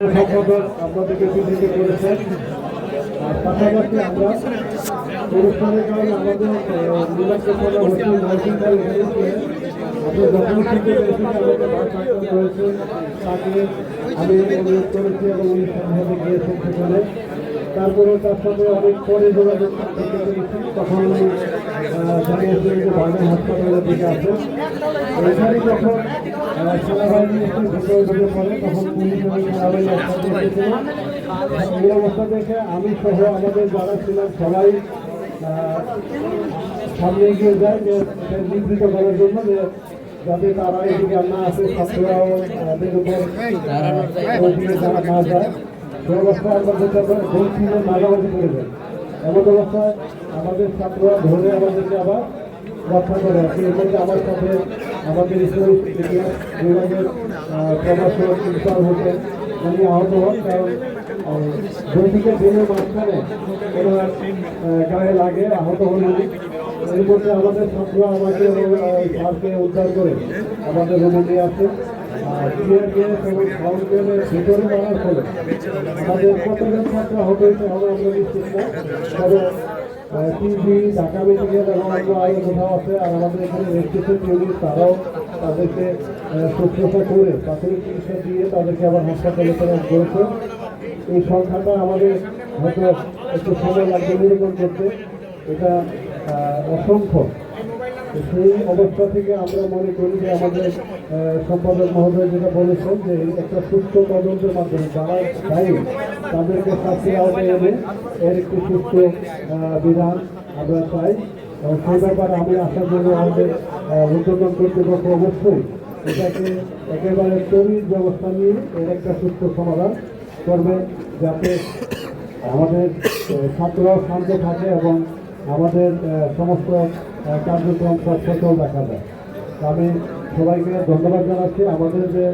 সম্পাদক আপনাদেরকে চিহ্নিত করেছেন। আর পাশাপাশি আমরা অনুষ্ঠানের কারণে আমাদের নির্বাচন আমি অনুরোধ করেছি এবং সেখানে। তারপরে তার সাথে অনেক পরে যোগাযোগ তখন যে হাসপাতালের দিকে এখানে যখন আহ, সেনাবাহিনী একটু ভিতরে ঢুকে পড়ে তখন পুলিশ এবং সেনাবাহিনী একসাথে এসেছিল। এই অবস্থা দেখে আমি সহ আমাদের যারা ছিলাম সবাই সামনে এগিয়ে যায় যে নিবৃত করার জন্য যে যাতে তারা এদিকে না আসে ছাত্ররাও তাদের উপর না যায়। সে অবস্থায় আমরা যেটা বলছি যে মাঝামাঝি করে যায় এমন অবস্থায় আমাদের ছাত্ররা ধরে আমাদেরকে আবার রক্ষা করে আছে এর আমার সাথে আমাদের ইতিহাস বিভাগের প্রভাষক ইনসার হোসেন উনি আহত হন কারণ দৈনিকে দিনের মাঝখানে ওনার গায়ে লাগে, আহত হন উনি এর মধ্যে আমাদের ছাত্ররা আমাকে স্যারকে উদ্ধার করে আমাদের রুমে নিয়ে আসে। ভিতরে ফলে আহত হবে আমরা নিশ্চিত না তবে টিভি ঢাকা মেডিকেল এবং আর আমাদের এখানে রেজিস্ট্রেশন তারাও তাদেরকে শুশ্রূষা দিয়ে তাদেরকে আবার হাসপাতালে প্রেরণ করেছে এই সংখ্যাটা আমাদের হয়তো একটু সময় লাগবে নিরূপণ করতে এটা অসংখ্য সেই অবস্থা থেকে আমরা মনে করি যে আমাদের সম্পাদক মহোদয় যেটা বলেছেন যে একটা সুস্থ তদন্তের মাধ্যমে যারা দায়ী, তাদেরকে শাস্তির আওতায় এনে এর একটি সুস্থ বিধান আমরা চাই। সেই ব্যাপারে আমি আসার জন্য আমাদের ঊর্ধ্বতন কর্তৃপক্ষ অবশ্যই এটাকে একেবারে তৈরির ব্যবস্থা নিয়ে এর একটা সুস্থ সমাধান করবে যাতে আমাদের ছাত্ররাও শান্ত থাকে এবং আমাদের সমস্ত কার্যক্রম সচল দেখা যায়। আমি সবাইকে ধন্যবাদ জানাচ্ছি। আমাদের যে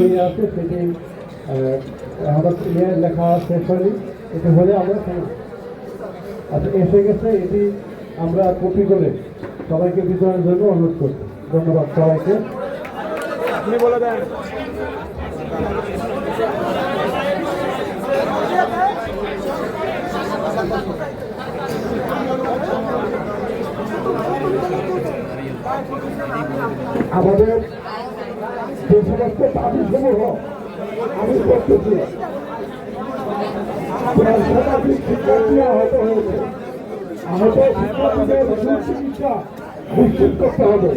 ইয়ে আছে, সেটি আমাদের ইয়ে লেখা শেষ হয়নি। এটি হলে আমরা। আচ্ছা এসে গেছে, এটি আমরা কপি করে সবাইকে বিতরণের জন্য অনুরোধ করছি। ধন্যবাদ সবাইকে। আপনি বলে দেন। আমাদের যে সমস্ত দাবিসমূহ আমি করতেছি হয়েছে। শিক্ষার্থীদের সুচিকিৎসা নিশ্চিত করতে হবে।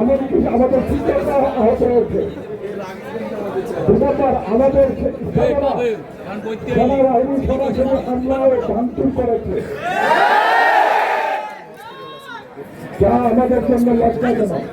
এমনকি আমাদের শিক্ষার্থীরা আহত হয়েছে। আমাদের সেনাবাহিনী সরাসরি হামলা ভাঙচুর করেছে। যা আমাদের জন্য লজ্জাজনক